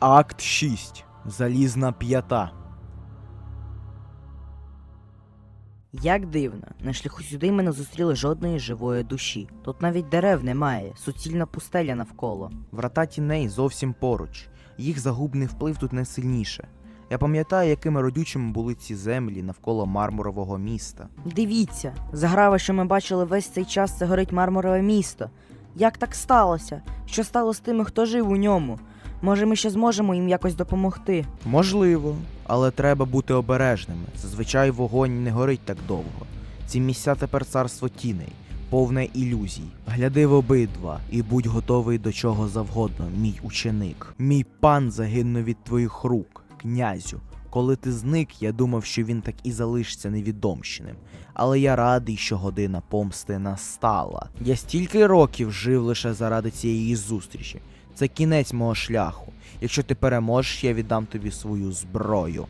Акт 6. Залізна п'ята. Як дивно, на шляху сюди ми не зустріли жодної живої душі. Тут навіть дерев немає, суцільна пустеля навколо. Врата тіней зовсім поруч. Їх загубний вплив тут найсильніше. Я пам'ятаю, якими родючими були ці землі навколо мармурового міста. Дивіться, заграва, що ми бачили весь цей час, це горить мармурове місто. Як так сталося? Що стало з тими, хто жив у ньому? Може, ми ще зможемо їм якось допомогти? Можливо, але треба бути обережними. Зазвичай вогонь не горить так довго. Ці місця тепер царство тіней, повне ілюзій. Гляди в обидва і будь готовий до чого завгодно, мій ученик. Мій пан загинув від твоїх рук, князю. Коли ти зник, я думав, що він так і залишиться невідомщеним. Але я радий, що година помсти настала. Я стільки років жив лише заради цієї зустрічі. Це кінець мого шляху. Якщо ти переможеш, я віддам тобі свою зброю.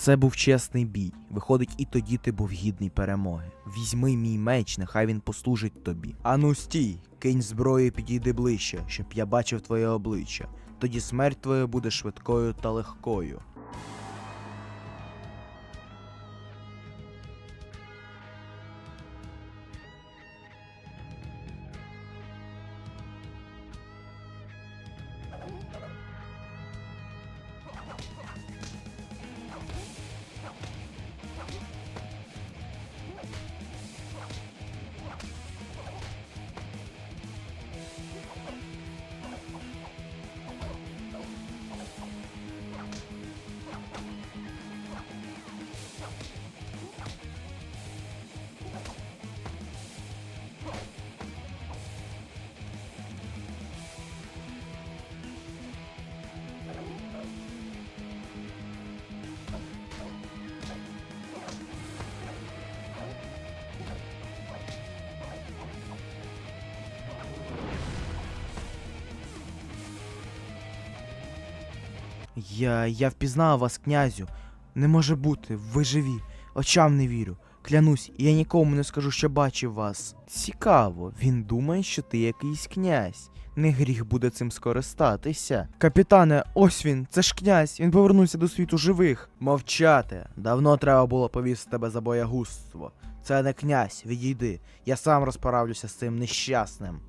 Це був чесний бій. Виходить, і тоді ти був гідний перемоги. Візьми мій меч, нехай він послужить тобі. Ану стій, кинь зброю підійди ближче, щоб я бачив твоє обличчя. Тоді смерть твоя буде швидкою та легкою. Я. я впізнав вас, князю. Не може бути, ви живі. Очам не вірю. Клянусь, я нікому не скажу, що бачив вас. Цікаво, він думає, що ти якийсь князь. Не гріх буде цим скористатися. Капітане, ось він, це ж князь, він повернувся до світу живих. Мовчати, давно треба було повісити тебе за боягузтво. Це не князь, відійди. Я сам розправлюся з цим нещасним.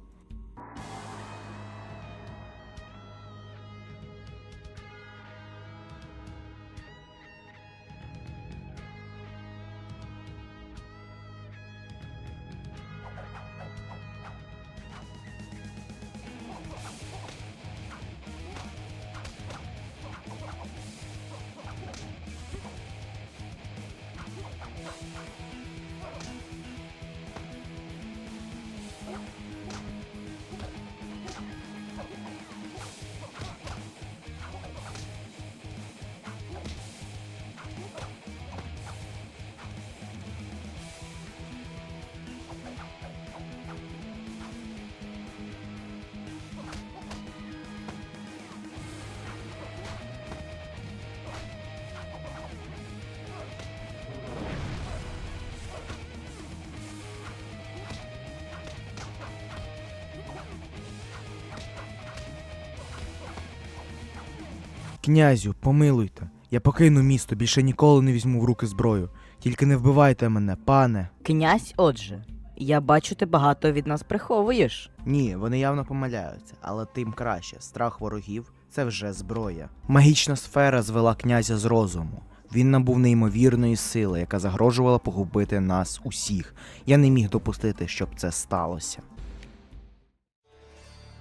Князю, помилуйте. Я покину місто, більше ніколи не візьму в руки зброю. Тільки не вбивайте мене, пане. Князь, отже, я бачу, ти багато від нас приховуєш. Ні, вони явно помиляються, але тим краще. Страх ворогів це вже зброя. Магічна сфера звела князя з розуму. Він набув неймовірної сили, яка загрожувала погубити нас усіх. Я не міг допустити, щоб це сталося.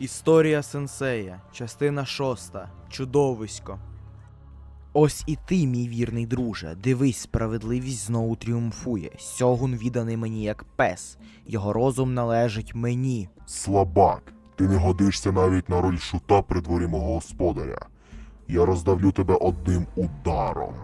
Історія сенсея, частина шоста. Чудовисько. Ось і ти, мій вірний друже, дивись, справедливість знову тріумфує. Сьогун відданий мені як пес. Його розум належить мені. Слабак, ти не годишся навіть на роль шута при дворі мого господаря. Я роздавлю тебе одним ударом.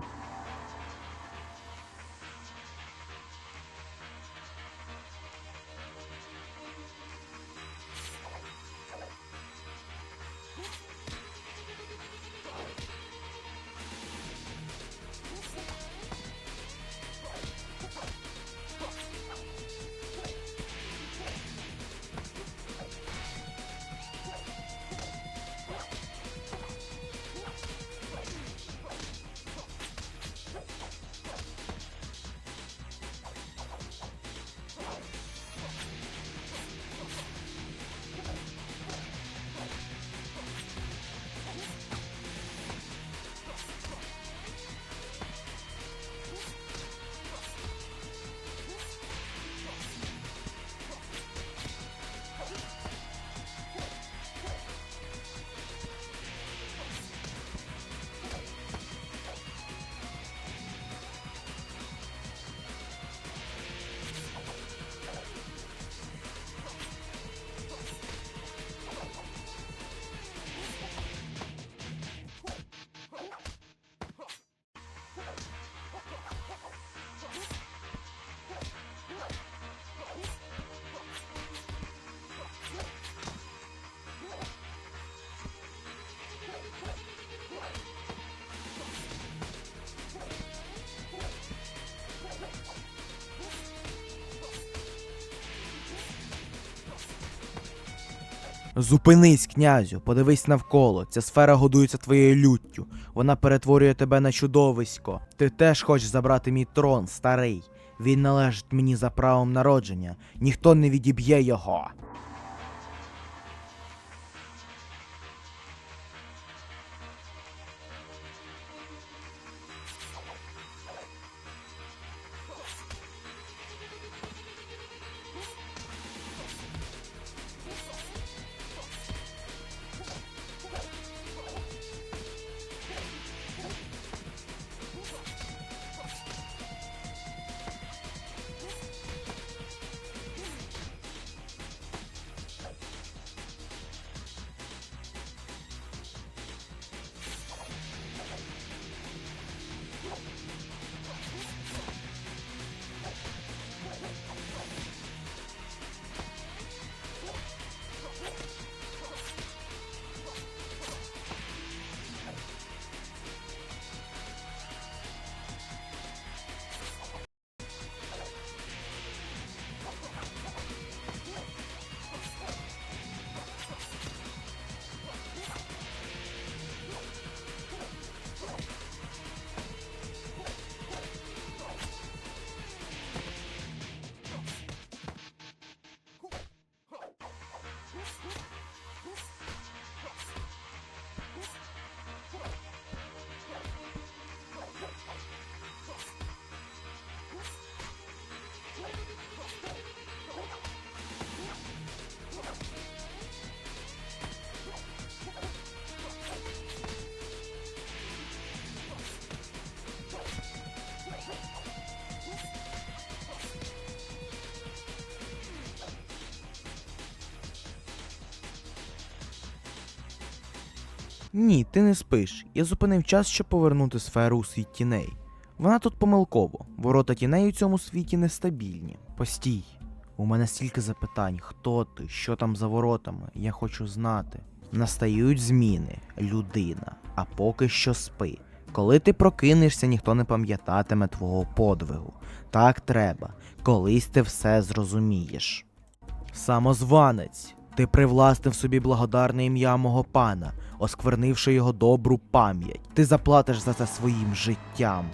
Зупинись, князю, подивись навколо. Ця сфера годується твоєю люттю. Вона перетворює тебе на чудовисько. Ти теж хочеш забрати мій трон, старий. Він належить мені за правом народження. Ніхто не відіб'є його. Ні, ти не спиш. Я зупинив час, щоб повернути сферу у світ тіней. Вона тут помилково. Ворота тіней у цьому світі нестабільні. Постій. У мене стільки запитань: хто ти, що там за воротами? Я хочу знати. Настають зміни, людина, а поки що спи. Коли ти прокинешся, ніхто не пам'ятатиме твого подвигу. Так треба. Колись ти все зрозумієш. Самозванець. Ти привласнив собі благодарне ім'я мого пана, осквернивши його добру пам'ять. Ти заплатиш за це своїм життям.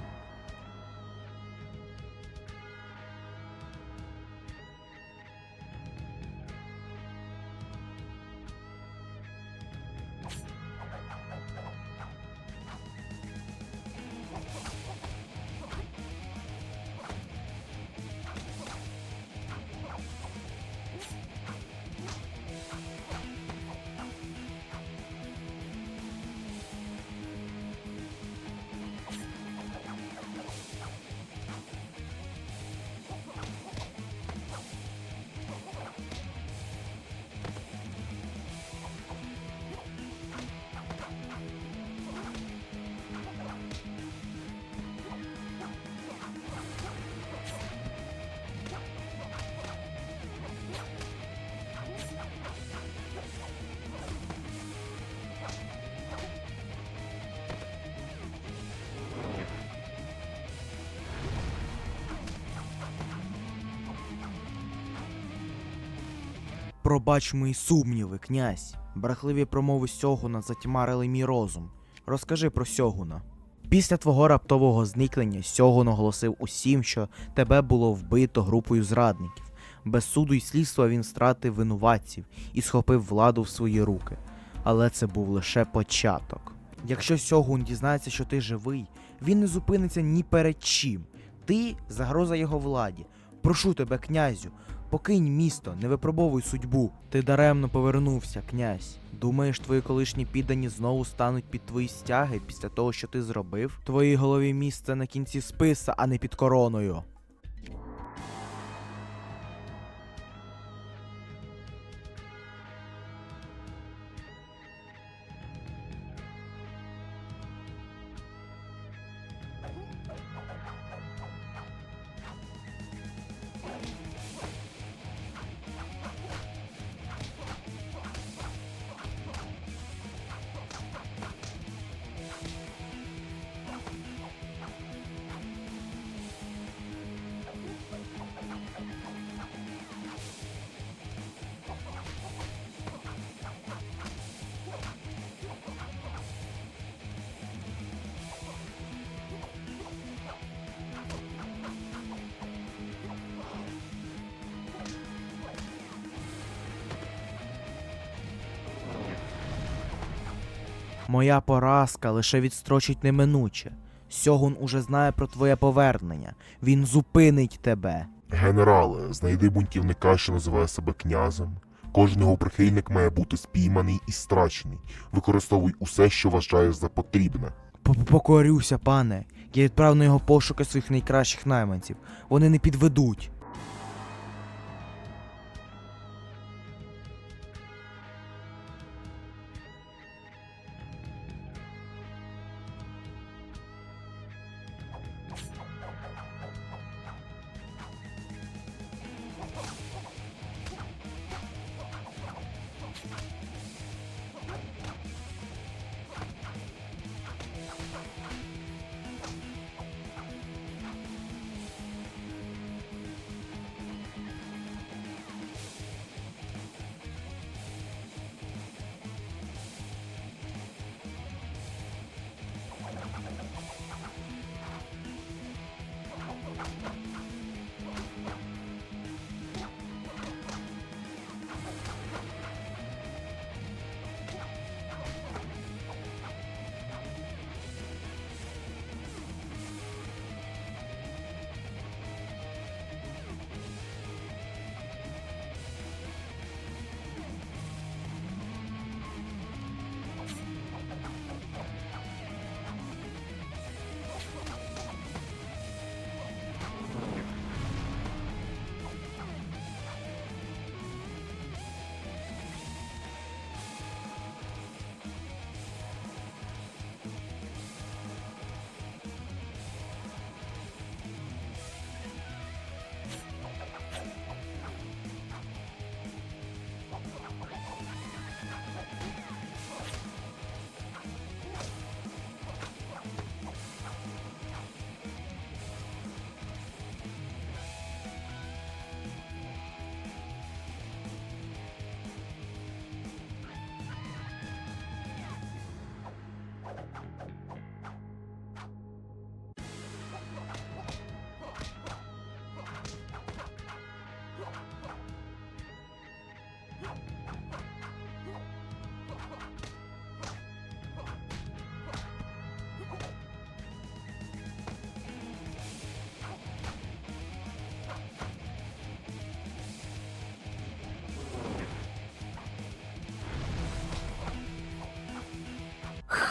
Пробач мої сумніви, князь. Брехливі промови Сьогуна затьмарили мій розум. Розкажи про Сьогуна. Після твого раптового зникнення Сьогун оголосив усім, що тебе було вбито групою зрадників. Без суду й слідства він стратив винуватців і схопив владу в свої руки. Але це був лише початок. Якщо Сьогун дізнається, що ти живий, він не зупиниться ні перед чим. Ти загроза його владі. Прошу тебе, князю, Покинь місто, не випробовуй судьбу. Ти даремно повернувся, князь. Думаєш, твої колишні піддані знову стануть під твої стяги після того, що ти зробив? Твоїй голові місце на кінці списа, а не під короною. Моя поразка лише відстрочить неминуче. Сьогун уже знає про твоє повернення. Він зупинить тебе. Генерале, знайди бунтівника, що називає себе князем. Кожен його прихильник має бути спійманий і страчений. Використовуй усе, що вважаєш за потрібне. Покорюся, пане. Я відправив на його пошуки своїх найкращих найманців. Вони не підведуть.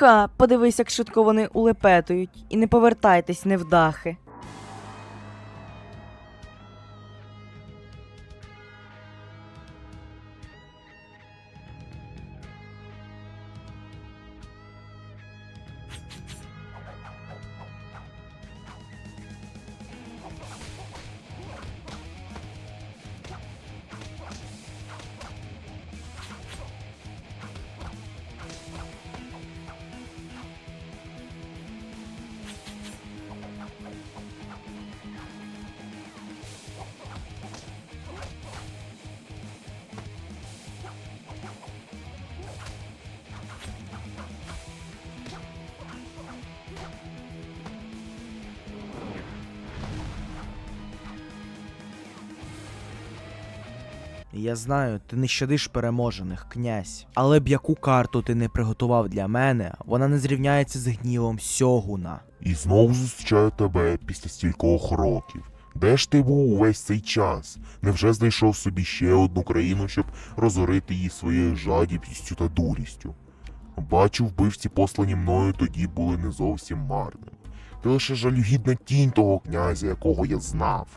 Ха, подивись, як швидко вони улепетують, і не повертайтесь, невдахи. Я знаю, ти не щадиш переможених, князь. Але б яку карту ти не приготував для мене, вона не зрівняється з гнівом Сьогуна. І знову зустрічаю тебе після стількох років. Де ж ти був увесь цей час? Невже знайшов собі ще одну країну, щоб розорити її своєю жадібністю та дурістю? Бачу, вбивці, послані мною, тоді були не зовсім марними. Ти лише жалюгідна тінь того князя, якого я знав.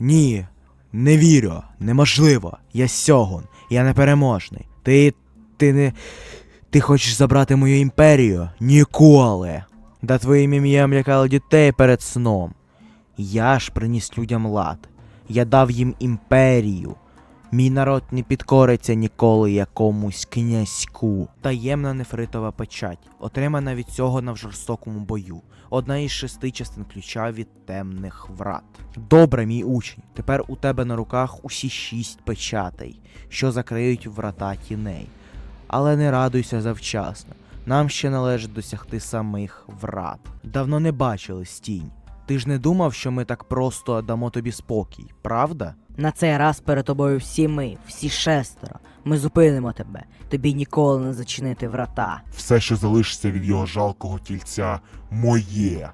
Ні, не вірю, неможливо. Я Сьогун, я непереможний. Ти. ти не. Ти хочеш забрати мою імперію? Ніколи. Да твоїм ім'ям лякали дітей перед сном. Я ж приніс людям лад. Я дав їм імперію. Мій народ не підкориться ніколи якомусь князьку. Таємна нефритова печать, отримана від цього на в жорстокому бою. Одна із шести частин ключа від темних врат. Добре, мій учень. Тепер у тебе на руках усі шість печатей, що закриють врата тіней. Але не радуйся завчасно. Нам ще належить досягти самих врат. Давно не бачили стінь. Ти ж не думав, що ми так просто дамо тобі спокій, правда? На цей раз перед тобою всі ми, всі шестеро. Ми зупинимо тебе. Тобі ніколи не зачинити врата. Все, що залишиться від його жалкого тільця, моє.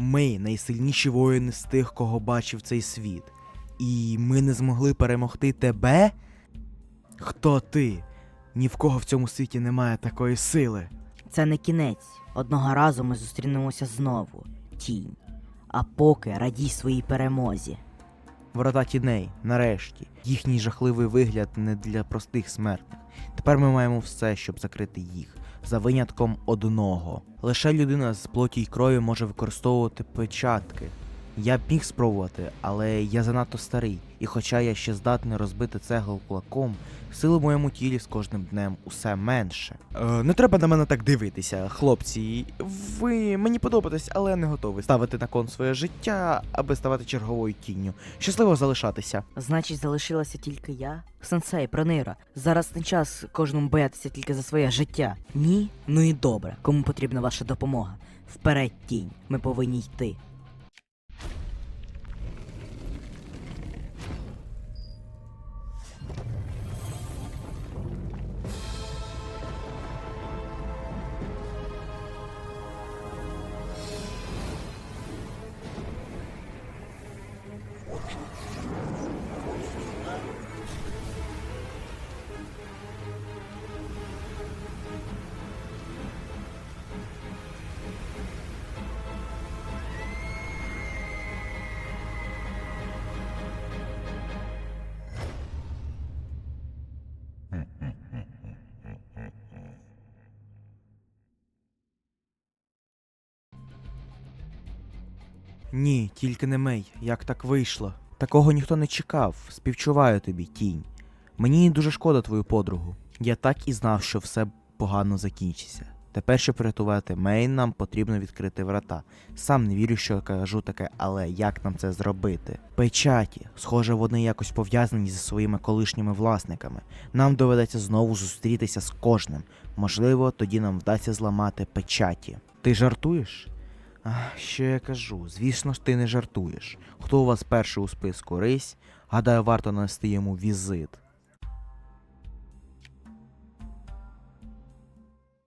Ми найсильніші воїни з тих, кого бачив цей світ. І ми не змогли перемогти тебе? Хто ти? Ні в кого в цьому світі немає такої сили. Це не кінець. Одного разу ми зустрінемося знову. Тінь. А поки радій своїй перемозі. Врата тіней, нарешті. Їхній жахливий вигляд не для простих смертних. Тепер ми маємо все, щоб закрити їх, за винятком одного. Лише людина з плоті й крові може використовувати печатки. Я б міг спробувати, але я занадто старий, і хоча я ще здатний розбити цеглу кулаком, сили в моєму тілі з кожним днем усе менше. Е, не треба на мене так дивитися, хлопці. Ви мені подобаєтесь, але не готовий ставити на кон своє життя, аби ставати черговою тінню. Щасливо залишатися. Значить, залишилася тільки я? Сенсей, пронира. Зараз не час кожному боятися тільки за своє життя. Ні? Ну і добре. Кому потрібна ваша допомога? Вперед, тінь. Ми повинні йти. Ні, тільки не мей, як так вийшло. Такого ніхто не чекав. Співчуваю тобі, тінь. Мені дуже шкода твою подругу. Я так і знав, що все погано закінчиться. Тепер, щоб врятувати Мей, нам потрібно відкрити врата. Сам не вірю, що кажу таке, але як нам це зробити? Печаті, схоже, вони якось пов'язані зі своїми колишніми власниками. Нам доведеться знову зустрітися з кожним. Можливо, тоді нам вдасться зламати печаті. Ти жартуєш? Що я кажу? Звісно ж, ти не жартуєш. Хто у вас перший у списку рись? Гадаю, варто нанести йому візит.